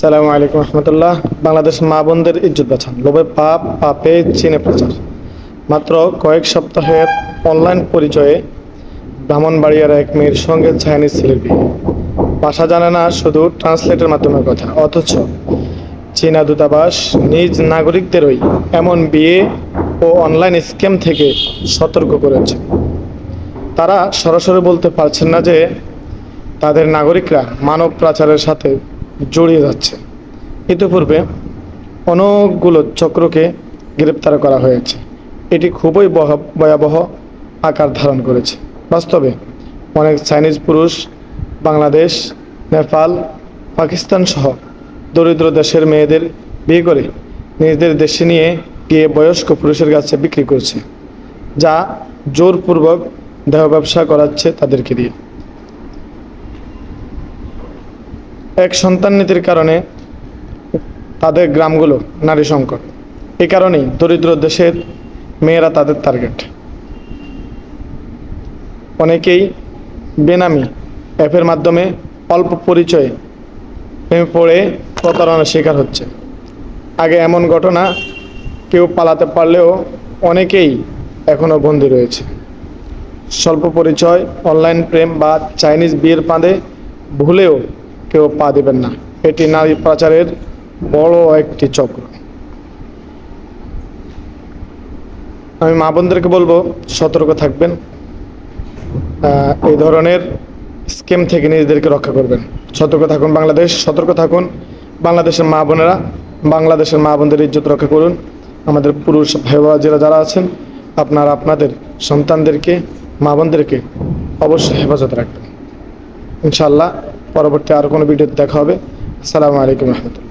সালামু আলাইকুম রহমতুল্লাহ। বাংলাদেশ মা বোনদের ইজ্জত বাঁচান। লোভে পাপ, পাপে চিনে প্রচার। মাত্র কয়েক সপ্তাহের অনলাইন পরিচয়ে ব্রাহ্মণবাড়িয়ার এক মেয়ের সঙ্গে চাইনিজ ছেলের বিয়ে। ভাষা জানে না শুধু ট্রান্সলেটের মাধ্যমে কথা, অথচ চীনা দূতাবাস নিজ নাগরিকদেরই এমন বিয়ে ও অনলাইন স্ক্যাম থেকে সতর্ক করেছে। তারা সরাসরি বলতে পারছেন না যে তাদের নাগরিকরা মানব পাচারের সাথে জড়িয়ে যাচ্ছে। ইতিপূর্বে অনেকগুলো চক্রকে গ্রেপ্তার করা হয়েছে। এটি খুবই ভয়াবহ আকার ধারণ করেছে। বাস্তবে অনেক চাইনিজ পুরুষ বাংলাদেশ, নেপাল, পাকিস্তান সহ দরিদ্র দেশের মেয়েদের বিয়ে করে নিজেদের দেশে নিয়ে গিয়ে বয়স্ক পুরুষের কাছে বিক্রি করছে, যা জোরপূর্বক দেহ ব্যবসা করাচ্ছে তাদেরকে দিয়ে। এক সন্তান নীতির কারণে তাদের গ্রামগুলো নারী সংকট। এ কারণেই দরিদ্র দেশের মেয়েরা তাদের টার্গেট অনেকেই বেনামি অ্যাপের মাধ্যমে অল্প পরিচয়ে প্রেমে পড়ে প্রতারণার শিকার হচ্ছে। আগে এমন ঘটনা কেউ পালাতে পারলেও অনেকেই এখনও বন্দী রয়েছে। স্বল্প পরিচয়, অনলাইন প্রেম বা চাইনিজ বিয়ের ফাঁদে ভুলেও কেউ পা দেবেন না। এটি নারী পাচারের বড় একটি চক্র। আমি মা বোনদেরকে বলব, সতর্ক থাকবেন। এই ধরনের স্কিম থেকে নিজেদেরকে রক্ষা করবেন। সতর্ক থাকুন বাংলাদেশ, সতর্ক থাকুন বাংলাদেশের মা বোনেরা। বাংলাদেশের মা বোনদের ইজ্জত রক্ষা করুন। আমাদের পুরুষ ভাই বাবাজিরা যারা আছেন, আপনারা আপনাদের সন্তানদেরকে, মা বোনদেরকে অবশ্যই হেফাজত রাখবেন। ইনশাআল্লাহ পরবর্তী আর কোনো ভিডিও দেখা হবে। আসসালামু আলাইকুম রহমতুল্লাহ।